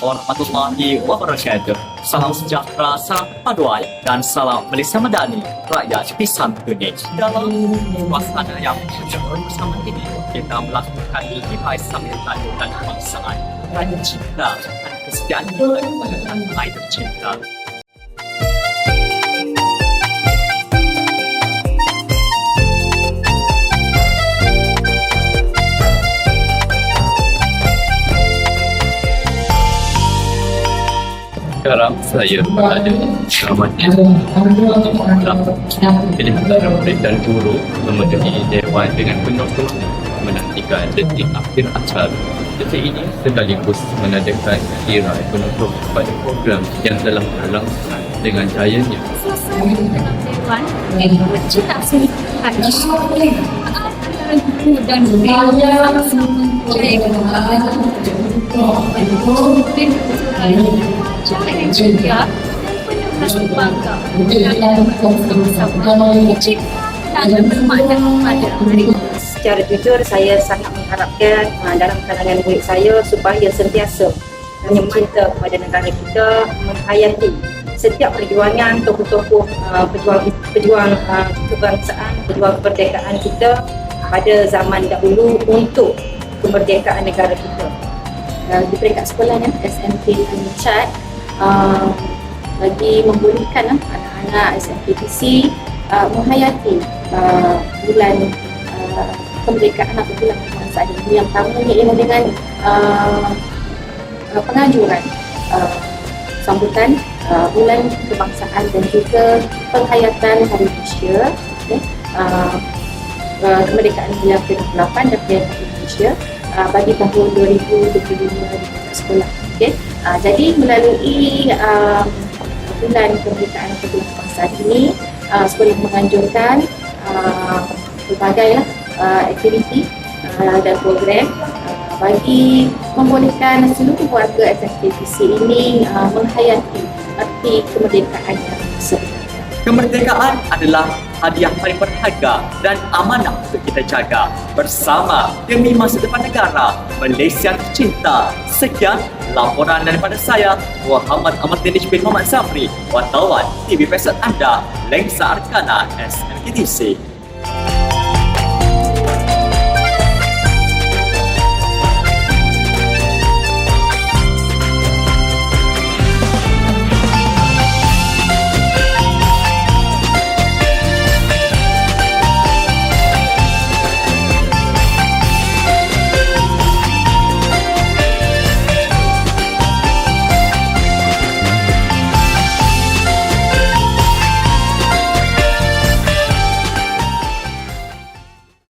Warahmatullahi wabarakatuh. Salam sejahtera, salam paduan dan salam Malaysia Madani, rakyat pisang kuning. Dalam suasana yang syukur bersama ini, kita melakukan lihai sambutan dan kebangsaan. Raya cinta dan kesetiaan kita tanah air tercinta. Sekarang saya berada Keramatnya Jadi antara murid dan guru memenuhi Dewan dengan penuh-penuh menantikan detik akhir acara. Detik ini sekaligus menandakan akhirat penutup pada program yang telah berlangsung dengan jayanya. dalam dan ceria hari ini. secara jujur saya sangat mengharapkan uh, dalam kalangan murid saya supaya sentiasa menyemata kepada negara kita menghayati setiap perjuangan tokoh-tokoh uh, pejuang pejuang uh, kebangsaan pejuang kemerdekaan kita pada zaman dahulu untuk kemerdekaan negara kita. Di peringkat sekolahnya SMP Chat uh, bagi membolehkan uh, anak-anak SMPTC uh, menghayati uh, bulan uh, kemerdekaan atau bulan kebangsaan ini yang pertamanya ialah dengan uh, uh, pengajuran uh, sambutan uh, bulan kebangsaan dan juga penghayatan Hari Malaysia okay, uh, uh, kemerdekaan bulan ke-28 dan kemerdekaan Indonesia uh, bagi tahun 2025 di sekolah. Okay. Uh, jadi melalui uh, bulan kemerdekaan kedua kebangsaan ini uh, sekolah menganjurkan uh, pelbagai uh, aktiviti uh, dan program uh, bagi membolehkan seluruh warga SMKTC ini uh, menghayati arti kemerdekaan yang sebenarnya. Kemerdekaan adalah hadiah paling berharga dan amanah untuk kita jaga bersama demi masa depan negara Malaysia tercinta. Sekian laporan daripada saya Muhammad Ahmad Danish bin Muhammad Zamri, wartawan TV Pesat anda Lengsa Arkana SMKTC.